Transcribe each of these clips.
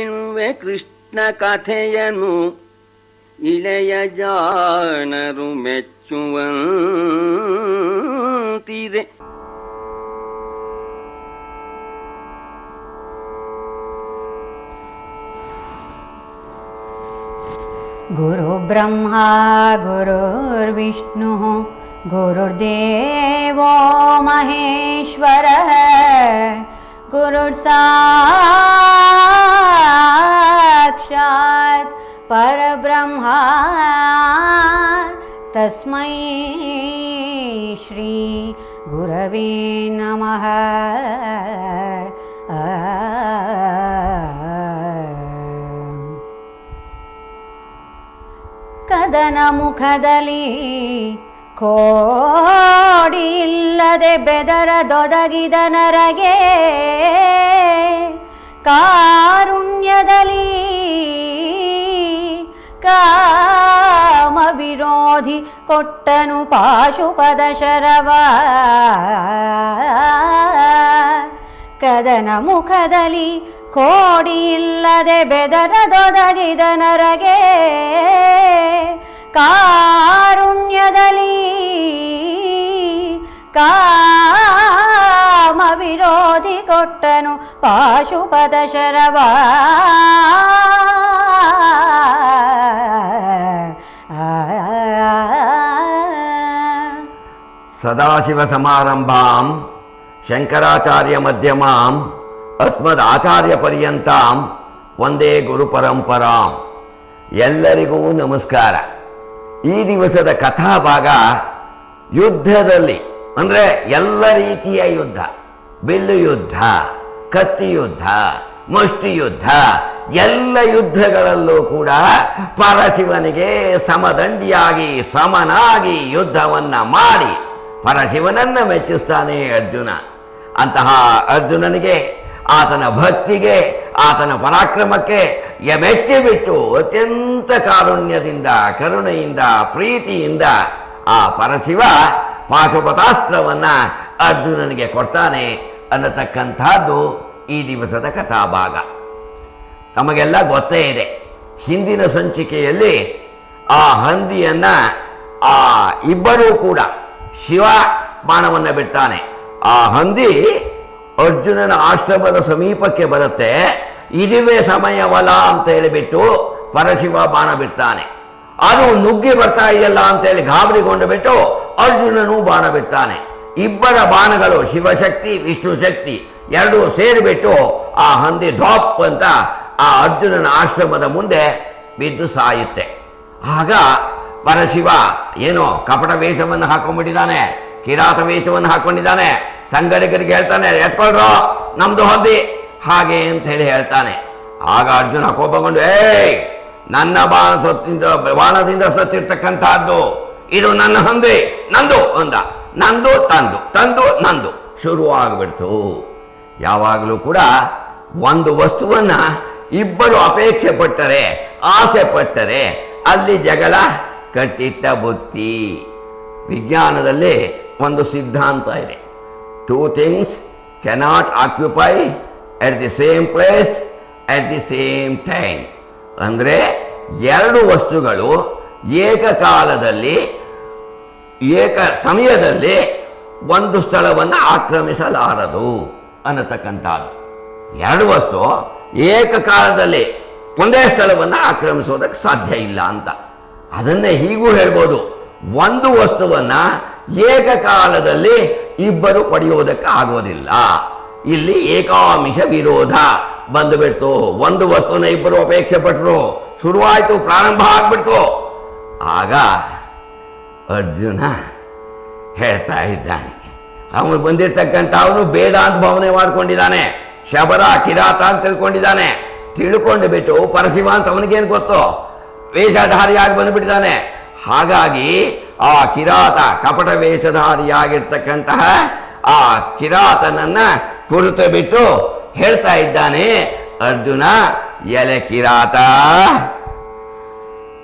ತಿಳಿಯ ಹೇಳುವೆ ಕೃಷ್ಣ ಕಥೆಯನು ಇಳೆಯ ಜಾಣರು ಮೆಚ್ಚುವಂತಿದೆ गुरुब्रह्मा गुरुर्विष्णुः गुरुर्देवो महेश्वरः गुरुर्साक्षात् परब्रह्मा तस्मै श्री गुरवे नमः ಕದನ ಮುಖದಲ್ಲಿ ಕೋಡಿ ಇಲ್ಲದೆ ಬೆದರದೊದಗಿದ ನರಗೆ ಕಾರುಣ್ಯದಲ್ಲಿ ಕಾಮ ವಿರೋಧಿ ಕೊಟ್ಟನು ಪಾಶುಪದ ಶರವ. ಕದನ ಮುಖದಲ್ಲಿ ಕೋಡಿ ಇಲ್ಲದೆ ಬೆದರದೊದಗಿದ ನರಗೆ ಕಾರುಣ್ಯದಲ್ಲಿ ಕಾಮ ವಿರೋಧಿ ಕೊಟ್ಟನು ಪಾಶುಪದ ಶರವ. ಸದಾಶಿವ ಸಮಾರಂಭಾಂ, ಶಂಕರಾಚಾರ್ಯ ಮಧ್ಯಮಾಂ, ಅಸ್ಮದ್ ಆಚಾರ್ಯ ಪರ್ಯಂತಾಂ, ಒಂದೇ ಗುರು ಪರಂಪರಾಂ. ಎಲ್ಲರಿಗೂ ನಮಸ್ಕಾರ. ಈ ದಿವಸದ ಕಥಾಭಾಗ ಯುದ್ಧದಲ್ಲಿ. ಅಂದರೆ ಎಲ್ಲ ರೀತಿಯ ಯುದ್ಧ. ಬಿಲ್ಲು ಯುದ್ಧ, ಕತ್ತಿ ಯುದ್ಧ, ಮುಷ್ಟಿ ಯುದ್ಧ, ಎಲ್ಲ ಯುದ್ಧಗಳಲ್ಲೂ ಕೂಡ ಪರಶಿವನಿಗೆ ಸಮದಂಡಿಯಾಗಿ, ಸಮನಾಗಿ ಯುದ್ಧವನ್ನ ಮಾಡಿ ಪರಶಿವನನ್ನ ಮೆಚ್ಚಿಸ್ತಾನೆ ಅರ್ಜುನ. ಅಂತಹ ಅರ್ಜುನನಿಗೆ, ಆತನ ಭಕ್ತಿಗೆ, ಆತನ ಪರಾಕ್ರಮಕ್ಕೆ ಮೆಚ್ಚಿಬಿಟ್ಟು ಮೆಚ್ಚಿ ಬಿಟ್ಟು ಅತ್ಯಂತ ಕಾರುಣ್ಯದಿಂದ, ಕರುಣೆಯಿಂದ, ಪ್ರೀತಿಯಿಂದ ಆ ಪರಶಿವ ಪಾಶುಪತಾಸ್ತ್ರವನ್ನ ಅರ್ಜುನನಿಗೆ ಕೊಡ್ತಾನೆ ಅನ್ನತಕ್ಕಂಥದ್ದು ಈ ದಿವಸದ ಕಥಾಭಾಗ. ತಮಗೆಲ್ಲ ಗೊತ್ತೇ ಇದೆ, ಹಿಂದಿನ ಸಂಚಿಕೆಯಲ್ಲಿ ಆ ಹಂದಿಯನ್ನ ಆ ಇಬ್ಬರೂ ಕೂಡ ಶಿವ ಬಾಣವನ್ನ ಬಿಡ್ತಾನೆ. ಆ ಹಂದಿ ಅರ್ಜುನನ ಆಶ್ರಮದ ಸಮೀಪಕ್ಕೆ ಬರುತ್ತೆ, ಇದುವೇ ಸಮಯವಲ್ಲ ಅಂತ ಹೇಳಿಬಿಟ್ಟು ಪರಶಿವ ಬಾಣ ಬಿಡ್ತಾನೆ. ಅದು ನುಗ್ಗಿ ಬರ್ತಾ ಇದೆಯಲ್ಲ ಅಂತೇಳಿ ಗಾಬರಿಗೊಂಡು ಬಿಟ್ಟು ಅರ್ಜುನನು ಬಾಣ ಬಿಡ್ತಾನೆ. ಇಬ್ಬರ ಬಾಣಗಳು ಶಿವಶಕ್ತಿ, ವಿಷ್ಣು ಶಕ್ತಿ ಎರಡೂ ಸೇರಿಬಿಟ್ಟು ಆ ಹಂದಿ ಧಾಪ್ ಅಂತ ಆ ಅರ್ಜುನನ ಆಶ್ರಮದ ಮುಂದೆ ಬಿದ್ದು ಸಾಯುತ್ತೆ. ಆಗ ಪರಶಿವ ಏನು ಕಪಟ ವೇಷವನ್ನು ಹಾಕೊಂಡ್ಬಿಟ್ಟಿದ್ದಾನೆ ಕಿರಾತ ವೇಷವನ್ನು ಹಾಕೊಂಡಿದ್ದಾನೆ, ಸಂಗಡಿಗರಿಗೆ ಹೇಳ್ತಾನೆ, ಎತ್ಕೊಳ್ರೋ ನಮ್ದು ಹಂದಿ, ಹಾಗೆ ಅಂತ ಹೇಳಿ ಹೇಳ್ತಾನೆ. ಆಗ ಅರ್ಜುನ ಕೋಪಗೊಂಡು ಏಯ್, ನನ್ನ ಬಾಣ ಸತ್ತಿಂದ, ಬಾಣದಿಂದ ಸತ್ತಿರ್ತಕ್ಕಂಥದ್ದು ಇದು ನನ್ನ ಹಂದೆ ನಂದು ಅಂದ. ನಂದು, ತಂದು. ತಂದು, ನಂದು. ಶುರುವಾಗ್ಬಿಡ್ತು. ಯಾವಾಗಲೂ ಕೂಡ ಒಂದು ವಸ್ತುವನ್ನ ಇಬ್ಬರು ಅಪೇಕ್ಷೆ ಪಟ್ಟರೆ, ಆಸೆ ಪಟ್ಟರೆ, ಅಲ್ಲಿ ಜಗಳ ಕಟ್ಟಿಟ್ಟ ಬುತ್ತಿ. ವಿಜ್ಞಾನದಲ್ಲಿ ಒಂದು ಸಿದ್ಧಾಂತ ಇದೆ. Two things cannot occupy at the same place at the same time ಅಂದರೆ ಎರಡು ವಸ್ತುಗಳು ಏಕಕಾಲದಲ್ಲಿ ಏಕ ಸಮಯದಲ್ಲಿ ಒಂದು ಸ್ಥಳವನ್ನು ಆಕ್ರಮಿಸಲಾರದು ಅನ್ನತಕ್ಕಂಥದ್ದು. ಎರಡು ವಸ್ತು, ಏಕಕಾಲದಲ್ಲಿ ಒಂದೇ ಸ್ಥಳವನ್ನು ಆಕ್ರಮಿಸೋದಕ್ಕೆ ಸಾಧ್ಯ ಇಲ್ಲ ಅಂತ. ಅದನ್ನೇ ಹೀಗೂ ಹೇಳ್ಬೋದು. ಒಂದು ವಸ್ತುವನ್ನು ಏಕಕಾಲದಲ್ಲಿ ಇಬ್ಬರು ಪಡೆಯೋದಕ್ಕೆ ಆಗೋದಿಲ್ಲ ಇಲ್ಲಿ ಏಕಾಮಿಷ ವಿರೋಧ ಬಂದುಬಿಡ್ತು. ಒಂದು ವಸ್ತುವನ್ನು ಇಬ್ಬರು ಅಪೇಕ್ಷೆ ಪಟ್ಟರು ಶುರುವಾಯಿತು, ಪ್ರಾರಂಭ ಆಗ್ಬಿಡ್ತು. ಆಗ ಅರ್ಜುನ ಹೇಳ್ತಾ ಇದ್ದಾನೆ. ಅವನು ಬಂದಿರ್ತಕ್ಕಂಥ ಅವನು ಬೇಡ ಅಂತ ಭಾವನೆ ಮಾಡ್ಕೊಂಡಿದ್ದಾನೆ. ಶಬರ, ಕಿರಾತ ಅಂತ ತಿಳ್ಕೊಂಡಿದ್ದಾನೆ. ತಿಳ್ಕೊಂಡು ಬಿಟ್ಟು ಪರಶಿವ ಅಂತ ಅವನಿಗೇನು ಗೊತ್ತು? ವೇಷಧಾರಿಯಾಗಿ ಬಂದುಬಿಟ್ಟಿದ್ದಾನೆ. ಹಾಗಾಗಿ ಆ ಕಿರಾತ ಕಪಟ ವೇಷಧಾರಿಯಾಗಿರ್ತಕ್ಕಂತಹ ಆ ಕಿರಾತನನ್ನ ಕುರಿತು ಬಿಟ್ಟು ಹೇಳ್ತಾ ಇದ್ದಾನೆ, ಅರ್ಜುನ, ಎಲೆ ಕಿರಾತ.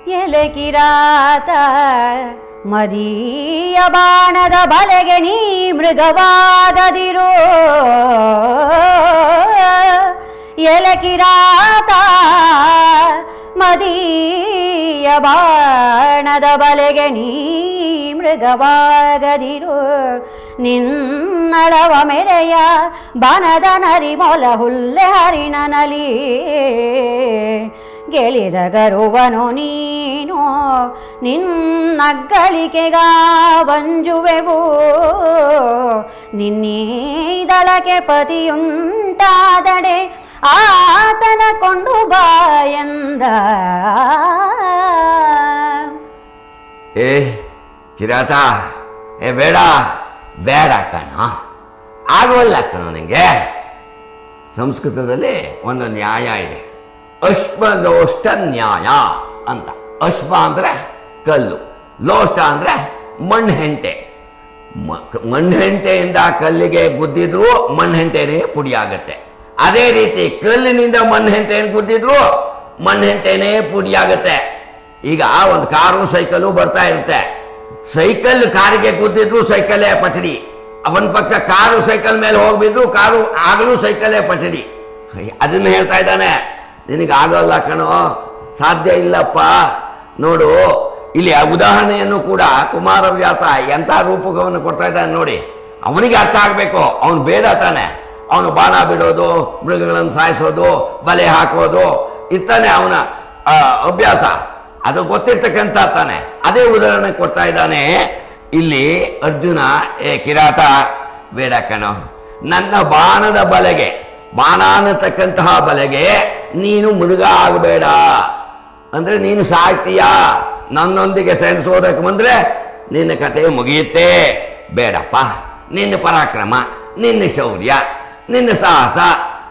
ಎಲೆ ಕಿರಾತ. ಮದೀಯ ಬಾಣದ ಬಲೆಗೆ ನೀ ಮೃಗವಾದದಿರೋ. ಎಲೆ ಕಿರಾತ ಮದೀಯ ಬಾಣದ ಬಲೆಗೆ ನೀ ಮೃಗವಾಗದಿರು ನಿನ್ನಳವ ಮೆರೆಯ ಬನದ ನರಿ ಮೊಲ ಹುಲ್ಲೆ ಹರಿಣನಲಿ. ಗೆಳಿದ ಗರುವನು ನೀನು ನಿನ್ನಗ್ಗಳಿಕೆಗ ಬಂಜುವೆವು ನಿನ್ನೀದಳಕೆ ಪತಿಯುಂಟಾದಡೆ ಆತನ ಕೊಂಡು ಬಾಯಂದ ಏ, ಕಿರಾತ, ಏ, ಬೇಡ ಬೇಡ ಕಣ. ಆಗೋಲ್ಲ ಕಣ ನಿಂಗೆ. ಸಂಸ್ಕೃತದಲ್ಲಿ ಒಂದು ನ್ಯಾಯ ಇದೆ. ಅಶ್ವದೋಷ್ಟ ನ್ಯಾಯ ಅಂತ. ಅಶ್ವ ಅಂದರೆ ಕಲ್ಲು ಲೋಷ್ಟ ಅಂದರೆ ಮಣ್ಣು ಹೆಂಟೆ. ಮ- ಮಣ್ಣು ಹೆಂಟೆಯಿಂದ ಕಲ್ಲಿಗೆ ಗುದ್ದಿದ್ರು ಮಣ್ಣು ಹೆಂಟೆನೇ ಪುಡಿ ಆಗತ್ತೆ. ಅದೇ ರೀತಿ ಕಲ್ಲಿನಿಂದ ಮಣ್ಣು ಹೆಂಟೆಯನ್ನು ಗುದ್ದಿದ್ರು ಮಣ್ಣು ಹೆಂಟೆನೇ ಪುಡಿ ಆಗತ್ತೆ. ಈಗ ಒಂದು ಕಾರು ಸೈಕಲು ಬರ್ತಾ ಇರುತ್ತೆ. ಸೈಕಲ್ ಕಾರಿಗೆ ಗುದ್ದಿದ್ರು ಸೈಕಲ್ಲೇ ಪಚಡಿ. ಒಂದು ಪಕ್ಷ ಕಾರು ಸೈಕಲ್ ಮೇಲೆ ಹೋಗ್ಬಿದ್ರು ಕಾರು ಆಗಲೂ ಸೈಕಲ್ಲೇ ಪಚಡಿ. ಅದನ್ನ ಹೇಳ್ತಾ ಇದ್ದಾನೆ ನಿನಗೆ ಆಗೋಲ್ಲ ಕಣೋ, ಸಾಧ್ಯ ಇಲ್ಲಪ್ಪ. ನೋಡು, ಇಲ್ಲಿ ಆ ಉದಾಹರಣೆಯನ್ನು ಕೂಡ ಕುಮಾರವ್ಯಾಸ ಎಂಥ ರೂಪಕವನ್ನು ಕೊಡ್ತಾ ಇದ್ದಾನೆ ನೋಡಿ. ಅವನಿಗೆ ಅರ್ಥ ಆಗಬೇಕು, ಅವನು ಬೇಡ ತಾನೆ. ಅವನು ಬಾಣ ಬಿಡೋದು, ಮೃಗಗಳನ್ನು ಸಾಯಿಸೋದು, ಬಲೆ ಹಾಕೋದು, ಇತ್ತಾನೆ ಅವನ ಅಭ್ಯಾಸ. ಅದು ಗೊತ್ತಿರ್ತಕ್ಕಂಥ ತಾನೆ. ಅದೇ ಉದಾಹರಣೆ ಕೊಡ್ತಾ ಇದ್ದಾನೆ, ಇಲ್ಲಿ ಅರ್ಜುನ, ಏ, ಕಿರಾತ, ಬೇಡ ಕಣೋ. ನನ್ನ ಬಾಣದ ಬಲೆಗೆ ಬಾಣ ಅನ್ನತಕ್ಕಂತಹ ಬಲೆಗೆ ನೀನು ಮೃಗ ಆಗಬೇಡ. ಅಂದ್ರೆ ನೀನು ಸಾಯ್ತೀಯಾ ನನ್ನೊಂದಿಗೆ ಸೆಣಸೋದಕ್ಕೆ ಬಂದ್ರೆ ನಿನ್ನ ಕಥೆ ಮುಗಿಯುತ್ತೆ. ಬೇಡಪ್ಪ, ನಿನ್ನ ಪರಾಕ್ರಮ, ನಿನ್ನ ಶೌರ್ಯ, ನಿನ್ನ ಸಾಹಸ,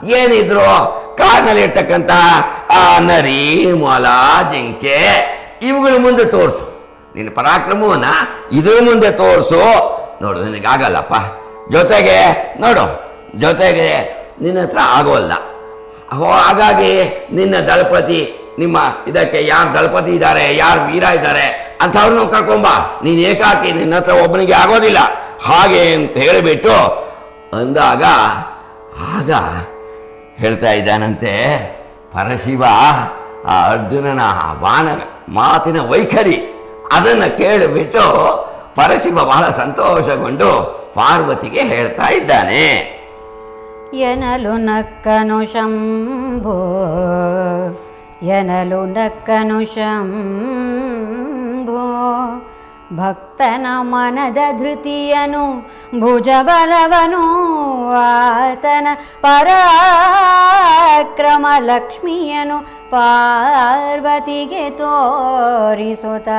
ಏನಿದ್ರು ಕಾಡಿನಲ್ಲಿರ್ತಕ್ಕಂತಹ ಆ ನರಿ, ಮೊಲ, ಜಿಂಕೆ, ಇವುಗಳ ಮುಂದೆ ತೋರಿಸು. ನಿನ್ನ ಪರಾಕ್ರಮವನ್ನ ಇದ್ರ ಮುಂದೆ ತೋರಿಸು. ನೋಡು, ನಿನಗಾಗಲ್ಲಪ್ಪ. ಜೊತೆಗೆ, ನೋಡು, ಜೊತೆಗೆ ನಿನ್ನ ಹತ್ರ ಆಗೋಲ್ಲ. ಹಾಗಾಗಿ ನಿನ್ನ ದಳಪತಿ ನಿಮ್ಮ ಇದಕ್ಕೆ ಯಾರು ದಳಪತಿ ಇದ್ದಾರೆ, ಯಾರು ವೀರ ಇದ್ದಾರೆ ಅಂಥವ್ರನ್ನ ಕರ್ಕೊಂಬ ನೀನು ಏಕಾಕಿ, ನಿನ್ನ ಹತ್ರ ಒಬ್ಬನಿಗೆ ಆಗೋದಿಲ್ಲ. ಹಾಗೆ ಅಂತ ಹೇಳಿಬಿಟ್ಟು ಅಂದಾಗ ಆಗ ಹೇಳ್ತಾ ಇದ್ದಾನಂತೆ, ಪರಶಿವ, ಆ ಅರ್ಜುನನ ಬಾಣ ಮಾತಿನ ವೈಖರಿ ಅದನ್ನು ಕೇಳಿಬಿಟ್ಟು ಪರಶಿವ ಬಹಳ ಸಂತೋಷಗೊಂಡು ಪಾರ್ವತಿಗೆ ಹೇಳ್ತಾ ಇದ್ದಾನೆ. ಎನಲು ನಕ್ಕನು ಶಂಭೋ ಎನಲು ನಕ್ಕನು ಶಂಭೋ. ಭಕ್ತನ ಮನದ ಧೃತಿಯನು ಭುಜಬಲವನು. ಆತನ ಪರಾಕ್ರಮ ಲಕ್ಷ್ಮಿಯನು ಪಾರ್ವತಿಗೆ ತೋರಿಸುತ್ತ.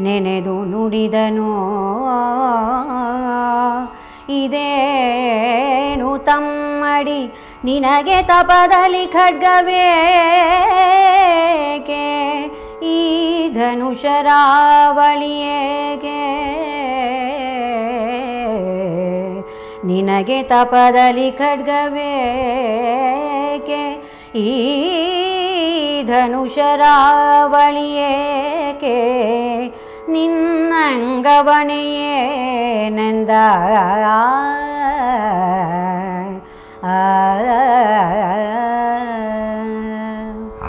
ನೆನೆದು ನುಡಿದನು. ಇದೇನು ತಮ್ಮಡಿ? ನಿನಗೆ ತಪದಲ್ಲಿ ಖಡ್ಗವೇಕೆ? ಈ ಧನುಷರಾವಳಿಯೇಗೆ ನಿನಗೆ ತಪದಲ್ಲಿ ಖಡ್ಗವೇಕೆ? ಈ ಧನುಷರಾವಳಿಯೇಕೆ ನಿನ್ನಂಗವಣೆಯೇನೆಂದ?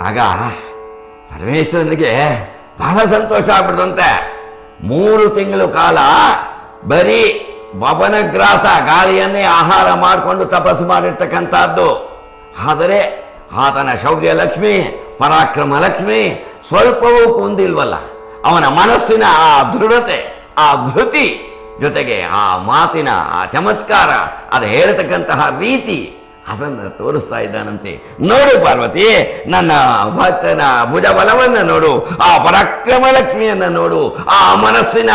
ಆಗ ಪರಮೇಶ್ವರನಿಗೆ ಬಹಳ ಸಂತೋಷ ಆಗ್ಬಿಡ್ದಂತೆ ಮೂರು ತಿಂಗಳು ಕಾಲ ಬರೀ ಬಬನಗ್ರಾಸ ಗಾಳಿಯನ್ನೇ ಆಹಾರ ಮಾಡಿಕೊಂಡು ತಪಸ್ಸು ಮಾಡಿರ್ತಕ್ಕಂಥದ್ದು. ಆದರೆ ಆತನ ಶೌರ್ಯ ಲಕ್ಷ್ಮಿ ಪರಾಕ್ರಮ ಲಕ್ಷ್ಮಿ ಸ್ವಲ್ಪವೂ ಕುಂದಿಲ್ವಲ್ಲ. ಅವನ ಮನಸ್ಸಿನ ಆ ದೃಢತೆ, ಆ ಧೃತಿ ಜೊತೆಗೆ ಆ ಮಾತಿನ ಆ ಚಮತ್ಕಾರ, ಅದು ಹೇಳತಕ್ಕಂತಹ ರೀತಿ ಅದನ್ನು ತೋರಿಸ್ತಾ ಇದ್ದಾನಂತೆ. ನೋಡು ಪಾರ್ವತಿ, ನನ್ನ ಭಕ್ತನ ಭುಜ ಬಲವನ್ನು ನೋಡು, ಆ ಪರಾಕ್ರಮ ಲಕ್ಷ್ಮಿಯನ್ನು ನೋಡು, ಆ ಮನಸ್ಸಿನ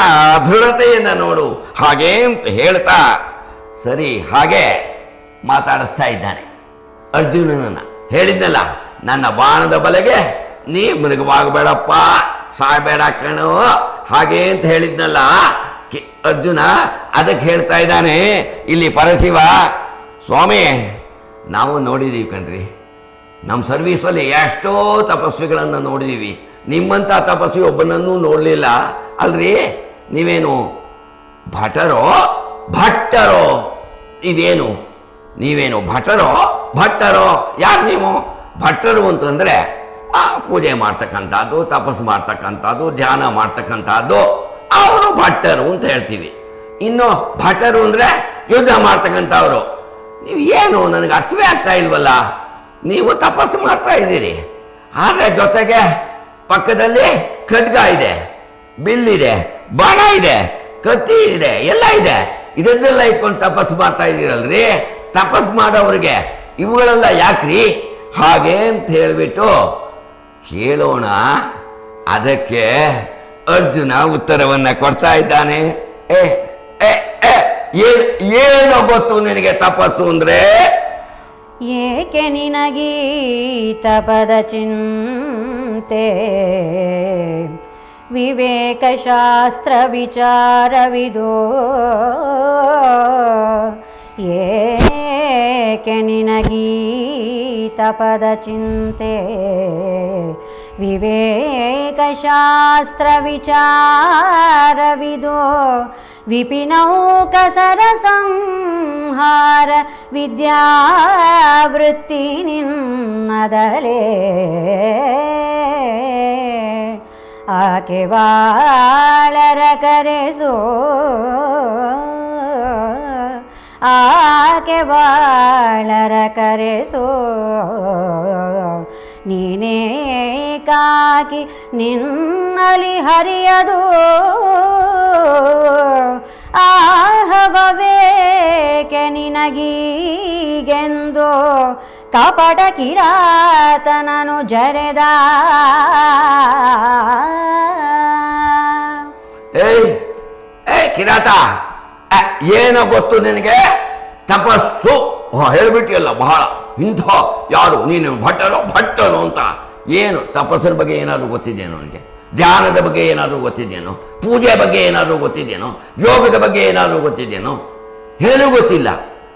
ದೃಢತೆಯನ್ನು ನೋಡು. ಹಾಗೆ ಅಂತ ಹೇಳ್ತಾ ಸರಿ ಹಾಗೆ ಮಾತಾಡಿಸ್ತಾ ಇದ್ದಾನೆ. ಅರ್ಜುನನನ್ನ ಹೇಳಿದ್ನಲ್ಲ, ನನ್ನ ಬಾಣದ ಬಲೆಗೆ ನೀ ಮೃಗವಾಗಬೇಡಪ್ಪ. ಸಾಯ್ಬೇಡ ಕಣು. ಹಾಗೆ ಅಂತ ಹೇಳಿದ್ನಲ್ಲ? ಅರ್ಜುನ ಅದಕ್ಕೆ ಹೇಳ್ತಾ ಇದ್ದಾನೆ, ಇಲ್ಲಿ ಪರಶಿವ, ಸ್ವಾಮಿ, ನಾವು ನೋಡಿದೀವಿ ಕಣ್ರಿ. ನಮ್ಮ ಸರ್ವೀಸಲ್ಲಿ ಎಷ್ಟೋ ತಪಸ್ವಿಗಳನ್ನು ನೋಡಿದೀವಿ. ನಿಮ್ಮಂಥ ತಪಸ್ವಿ ಒಬ್ಬನನ್ನೂ ನೋಡಲಿಲ್ಲ. ಅಲ್ರಿ, ನೀವೇನು ಭಟರೋ? ಭಟ್ಟರೋ? ಇದೇನು? ನೀವೇನು ಭಟರೋ? ಭಟ್ಟರೋ? ಯಾರು ನೀವು? ಭಟ್ಟರು ಅಂತಂದ್ರೆ ಆ ಪೂಜೆ ಮಾಡ್ತಕ್ಕಂಥದ್ದು, ತಪಸ್ಸು ಮಾಡ್ತಕ್ಕಂಥದ್ದು, ಧ್ಯಾನ ಮಾಡ್ತಕ್ಕಂಥದ್ದು, ಅವರು ಭಟ್ಟರು ಅಂತ ಹೇಳ್ತೀವಿ. ಇನ್ನು ಭಟ್ಟರು ಅಂದ್ರೆ ಯುದ್ಧ ಮಾಡ್ತಕ್ಕಂಥವ್ರು. ನೀವು ಏನು, ನನಗೆ ಅರ್ಥವೇ ಆಗ್ತಾ ಇಲ್ವಲ್ಲ? ನೀವು ತಪಸ್ಸು ಮಾಡ್ತಾ ಇದ್ದೀರಿ. ಆದರೆ ಜೊತೆಗೆ ಪಕ್ಕದಲ್ಲಿ ಖಡ್ಗ ಇದೆ ಬಿಲ್ಲಿದೆ ಬಾಣ ಇದೆ, ಕತ್ತಿ ಇದೆ, ಎಲ್ಲ ಇದೆ. ಇದನ್ನೆಲ್ಲ ಇಟ್ಕೊಂಡು ತಪಸ್ಸು ಮಾಡ್ತಾ ಇದ್ದೀರಲ್ರಿ? ತಪಸ್ಸು ಮಾಡೋವ್ರಿಗೆ ಇವುಗಳೆಲ್ಲ ಯಾಕ್ರಿ? ಹಾಗೆ ಅಂತ ಹೇಳಿಬಿಟ್ಟು ಕೇಳೋಣ. ಅದಕ್ಕೆ ಅರ್ಜುನ ಉತ್ತರವನ್ನ ಕೊಡ್ತಾ ಇದ್ದಾನೆ. ಏ ಏನ್ ಗೊತ್ತು ನಿನಗೆ ತಪಸ್ಸು ಅಂದ್ರೆ? ಏಕೆ ನಿನಗೆ ತಪದ ಚಿಂತೆ? ವಿವೇಕ ಶಾಸ್ತ್ರ ವಿಚಾರವಿದೋ? ಏಕೆ ನಿನಗೀತ ಪದ ಚಿಂತೆ ವಿವೇಕ ಶಾಸ್ತ್ರ ವಿಚಾರವಿದೋ ಆಕೆ ಬಾಳರ ಕರೆಸೋ. ನೀನೇ ಕಾಕಿ ನಿನ್ನಲಿ ಹರಿಯದು. ಆಹವಬೇಕೆ ನಿನಗೀಗೆಂದು. ಕಪಟ ಕಿರಾತನನು ಜರೆದ. ಏ ಕಿರಾತ. ಏನೋ ಗೊತ್ತು ನಿನಗೆ? ತಪಸ್ಸು. ಹೇಳಿಬಿಟ್ಟಿಯಲ್ಲ ಬಹಳ. ಇಂಥ ಯಾರು? ನೀನು ಭಟ್ಟನೋ? ಭಟ್ಟನು ಅಂತ. ಏನು? ತಪಸ್ಸಿನ ಬಗ್ಗೆ ಏನಾದರೂ ಗೊತ್ತಿದೆಯೇನೋ ನನಗೆ? ಧ್ಯಾನದ ಬಗ್ಗೆ ಏನಾದರೂ ಗೊತ್ತಿದೆಯೇನೋ? ಪೂಜೆ ಬಗ್ಗೆ ಏನಾದರೂ ಗೊತ್ತಿದೆಯೇನೋ? ಯೋಗದ ಬಗ್ಗೆ ಏನಾದರೂ ಗೊತ್ತಿದೆಯೇನೋ? ಏನೂ ಗೊತ್ತಿಲ್ಲ.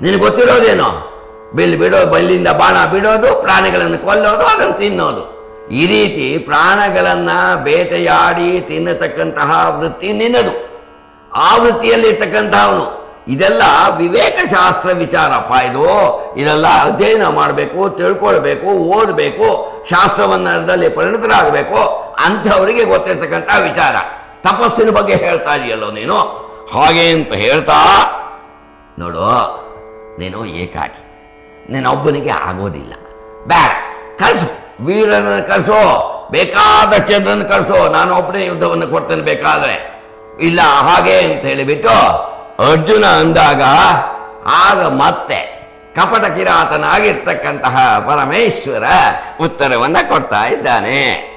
ನಿನಗೆ ಗೊತ್ತಿರೋದೇನೋ? ಬಿಲ್ ಬಿಡೋ ಬಲ್ಲಿಂದ ಬಾಣ ಬಿಡೋದು, ಪ್ರಾಣಿಗಳನ್ನು ಕೊಲ್ಲೋದು, ಅದನ್ನು ತಿನ್ನೋದು. ಈ ರೀತಿ ಪ್ರಾಣಗಳನ್ನು ಬೇಟೆಯಾಡಿ ತಿನ್ನತಕ್ಕಂತಹ ವೃತ್ತಿ ನಿನ್ನದು. ಆ ವೃತ್ತಿಯಲ್ಲಿ ಇರ್ತಕ್ಕಂಥವನು ಇದೆಲ್ಲ ವಿವೇಕ ಶಾಸ್ತ್ರ ವಿಚಾರಪ್ಪ ಇದು ಇದೆಲ್ಲ ಅಧ್ಯಯನ ಮಾಡಬೇಕು, ತಿಳ್ಕೊಳ್ಬೇಕು, ಓದಬೇಕು ಶಾಸ್ತ್ರವನ್ನದಲ್ಲಿ ಪರಿಣಿತರಾಗಬೇಕು, ಅಂಥವರಿಗೆ ಗೊತ್ತಿರ್ತಕ್ಕಂಥ ವಿಚಾರ. ತಪಸ್ಸಿನ ಬಗ್ಗೆ ಹೇಳ್ತಾ ಇದೆಯಲ್ಲೋ ನೀನು? ಹಾಗೆ ಅಂತ ಹೇಳ್ತಾ, ನೋಡು, ನೀನು ಏಕಾಕಿ. ನೀನೊಬ್ಬನಿಗೆ ಆಗೋದಿಲ್ಲ. ಬೇಡ, ಕಳಿಸು. ವೀರನ ಕಳಿಸೋ ಬೇಕಾದ ಚಂದ್ರನ ಕಳಿಸೋ. ನಾನು ಒಬ್ಬನೇ ಯುದ್ಧವನ್ನು ಕೊಡ್ತೇನೆ ಬೇಕಾದ್ರೆ. ಇಲ್ಲ, ಹಾಗೆ ಅಂತ ಹೇಳಿಬಿಟ್ಟು ಅರ್ಜುನ ಅಂದಾಗ, ಆಗ ಮತ್ತೆ ಕಪಟ ಕಿರಾತನಾಗಿರ್ತಕ್ಕಂತಹ ಪರಮೇಶ್ವರ ಉತ್ತರವನ್ನ ಕೊಡ್ತಾ ಇದ್ದಾನೆ.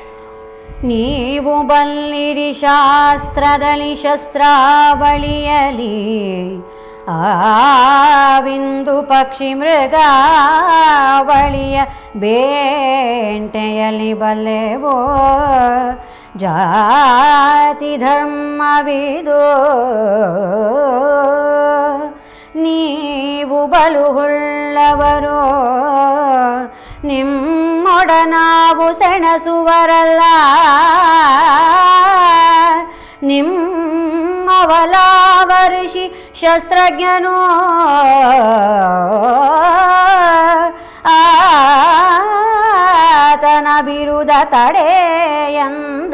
ನೀವು ಬಲ್ಲಿರಿ ಶಾಸ್ತ್ರದಲ್ಲಿ ಶಸ್ತ್ರಾವಳಿಯಲಿ ಆವಿಂದು ಪಕ್ಷಿ ಮೃಗಾವಳಿಯ ಬೇಂಟೆಯಲ್ಲಿ ಬಲ್ಲೆವೋ? ಜಾತಿ ಧರ್ಮವಿದು. ನೀವು ಬಲುಹುಳ್ಳವರು ನಿಮ್ಮೊಡನಾವು ಸೆಣಸುವರಲ್ಲ. ನಿಮ್ಮವಲಾವರ್ಷಿ ಶಸ್ತ್ರಜ್ಞನು. ಆತನ ಬಿರುದ ತಡೆಯಂದ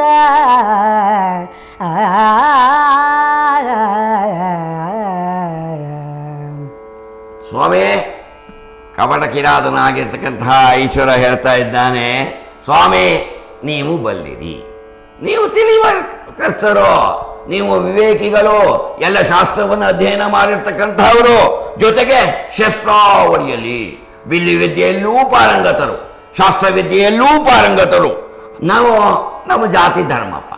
ಸ್ವಾಮಿ, ಕಪಟ ಕಿರಾತನಾಗಿರ್ತಕ್ಕಂತಹ ಈಶ್ವರ ಹೇಳ್ತಾ ಇದ್ದಾನೆ. ಸ್ವಾಮಿ, ನೀವು ಬಲ್ಲಿರಿ. ನೀವು ತಿಳಿವಸ್ತರು ನೀವು ವಿವೇಕಿಗಳು, ಎಲ್ಲ ಶಾಸ್ತ್ರವನ್ನು ಅಧ್ಯಯನ ಮಾಡಿರ್ತಕ್ಕಂಥವರು ಜೊತೆಗೆ ಶಸ್ತ್ರಾವಳಿಯಲ್ಲಿ ಬಿಲ್ಲಿ ವಿದ್ಯೆಯಲ್ಲೂ ಪಾರಂಗತರು, ಶಾಸ್ತ್ರವಿದ್ಯೆಯಲ್ಲೂ ಪಾರಂಗತರು. ನಾವು, ನಮ್ಮ ಜಾತಿ ಧರ್ಮಪ್ಪ.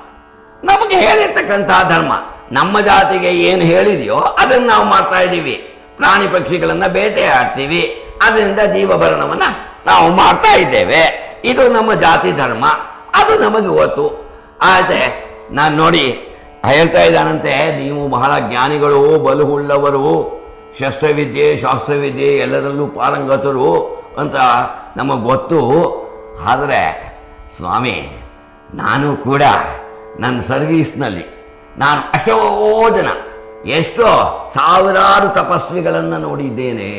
ನಮಗೆ ಹೇಳಿರ್ತಕ್ಕಂಥ ಧರ್ಮ. ನಮ್ಮ ಜಾತಿಗೆ ಏನು ಹೇಳಿದೆಯೋ ಅದನ್ನು ನಾವು ಮಾಡ್ತಾ ಇದ್ದೀವಿ. ಪ್ರಾಣಿ ಪಕ್ಷಿಗಳನ್ನು ಬೇಟೆಯಾಡ್ತೀವಿ. ಅದರಿಂದ ಜೀವಭರಣವನ್ನು ನಾವು ಮಾಡ್ತಾ ಇದ್ದೇವೆ. ಇದು ನಮ್ಮ ಜಾತಿ ಧರ್ಮ. ಅದು ನಮಗೆ ಗೊತ್ತು. ಆದರೆ, ನಾನು ನೋಡಿ ಹೇಳ್ತಾ ಇದ್ದಾನಂತೆ, ನೀವು ಬಹಳ ಜ್ಞಾನಿಗಳು ಬಲುಹುಳ್ಳವರು ಶಸ್ತ್ರವಿದ್ಯೆ, ಶಾಸ್ತ್ರವಿದ್ಯೆ ಎಲ್ಲರಲ್ಲೂ ಪಾರಂಗತರು ಅಂತ ನಮಗೆ ಗೊತ್ತು. ಆದರೆ ಸ್ವಾಮಿ, ನಾನು ಕೂಡ ನನ್ನ ಸರ್ವೀಸ್ನಲ್ಲಿ, ನಾನು ಅಷ್ಟೋ ಜನ, ಎಷ್ಟೋ ಸಾವಿರಾರು ತಪಸ್ವಿಗಳನ್ನು ನೋಡಿದ್ದೇನೆ.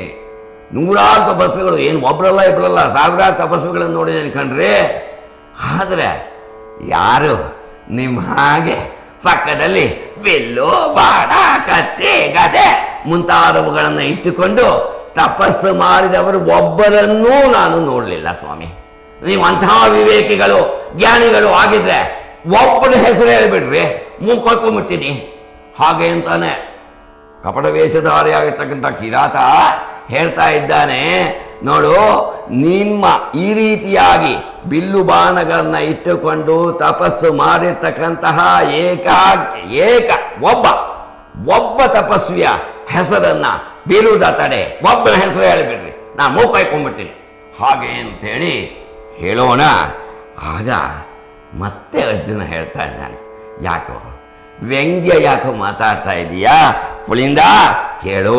ನೂರಾರು ತಪಸ್ವಿಗಳು, ಏನು ಒಬ್ರಲ್ಲ ಇಬ್ಬರಲ್ಲ ಸಾವಿರಾರು ತಪಸ್ವಿಗಳನ್ನು ನೋಡಿದ್ದೇನೆ ಕಣ್ರಿ. ಆದರೆ ಯಾರು ನಿಮ್ಮ ಹಾಗೆ ಪಕ್ಕದಲ್ಲಿ ಬಿಲ್ಲು ಬಾಡ ಕತ್ತಿ, ಗದೆ ಮುಂತಾದವುಗಳನ್ನು ಇಟ್ಟುಕೊಂಡು ತಪಸ್ಸು ಮಾಡಿದವರು ಒಬ್ಬರನ್ನೂ ನಾನು ನೋಡಲಿಲ್ಲ ಸ್ವಾಮಿ. ನೀವು ಅಂತಹ ವಿವೇಕಿಗಳು, ಜ್ಞಾನಿಗಳು ಆಗಿದ್ರೆ ಒಬ್ಬನ ಹೆಸರು ಹೇಳಿಬಿಡ್ರಿ ಮೂಕೊಳ್ಕೊಂಬಿಡ್ತೀನಿ ಹಾಗೆ ಅಂತಾನೆ ಕಪಟ ವೇಷಧಾರಿಯಾಗಿರ್ತಕ್ಕಂಥ ಕಿರಾತ ಹೇಳ್ತಾ ಇದ್ದಾನೆ, ನೋಡು, ನಿಮ್ಮ ಈ ರೀತಿಯಾಗಿ ಬಿಲ್ಲು ಬಾಣಗಳನ್ನ ಇಟ್ಟುಕೊಂಡು ತಪಸ್ಸು ಮಾಡಿರ್ತಕ್ಕಂತಹ ಏಕ ಏಕ, ಒಬ್ಬ ಒಬ್ಬ ತಪಸ್ವಿಯ ಹೆಸರನ್ನ ಬೀರುವುದ ತಡೆ, ಒಬ್ಬನ ಹೆಸರು ಹೇಳಿಬಿಡ್ರಿ ನಾ ಮೂಕಾಯ್ಕೊಂಡ್ಬಿಡ್ತೀನಿ ಹಾಗೆ ಅಂತೇಳಿ ಹೇಳೋಣ. ಆಗ ಮತ್ತೆ ಅರ್ಜುನ ಹೇಳ್ತಾ ಇದ್ದಾನೆ, ಯಾಕೋ ವ್ಯಂಗ್ಯ ಯಾಕೋ ಮಾತಾಡ್ತಾ ಇದೀಯಾ? ಪುಳಿಂದ, ಕೇಳು.